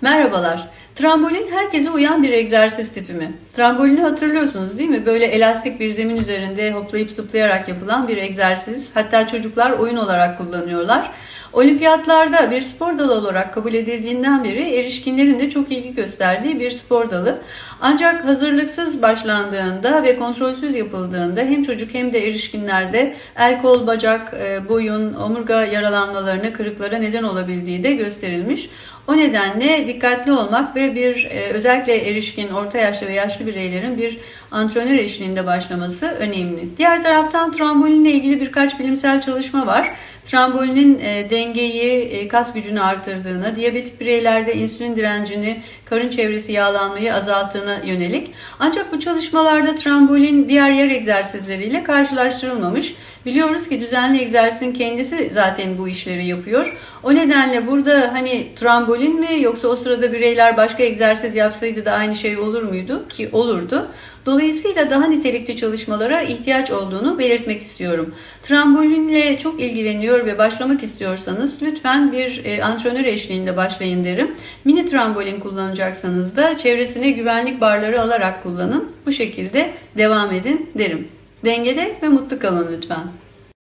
Merhabalar. Trambolin herkese uyan bir egzersiz tipi mi? Trambolini hatırlıyorsunuz değil mi? Böyle elastik bir zemin üzerinde hoplayıp zıplayarak yapılan bir egzersiz. Hatta çocuklar oyun olarak kullanıyorlar. Olimpiyatlarda bir spor dalı olarak kabul edildiğinden beri erişkinlerin de çok ilgi gösterdiği bir spor dalı. Ancak hazırlıksız başlandığında ve kontrolsüz yapıldığında hem çocuk hem de erişkinlerde el kol, bacak, e, boyun, omurga yaralanmalarına, kırıklara neden olabildiği de gösterilmiş. O nedenle dikkatli olmak ve bir e, özellikle erişkin, orta yaşlı ve yaşlı bireylerin bir antrenör eşliğinde başlaması önemli. Diğer taraftan trambolinle ilgili birkaç bilimsel çalışma var. Trambolinin e, dengeyi, e, kas gücünü artırdığını, diyabetik bireylerde insülin direncini, karın çevresi yağlanmayı azalttığına yönelik. Ancak bu çalışmalarda trambolin diğer yer egzersizleriyle karşılaştırılmamış. Biliyoruz ki düzenli egzersizin kendisi zaten bu işleri yapıyor. O nedenle burada hani trambolin mi yoksa o sırada bireyler başka egzersiz yapsaydı da aynı şey olur muydu? Ki olurdu. Dolayısıyla daha nitelikli çalışmalara ihtiyaç olduğunu belirtmek istiyorum. Trambolinle çok ilgileniyor ve başlamak istiyorsanız lütfen bir e, antrenör eşliğinde başlayın derim. Mini trambolin kullanacaksanız da çevresine güvenlik barları alarak kullanın. Bu şekilde devam edin derim. Dengede ve mutlu kalın lütfen.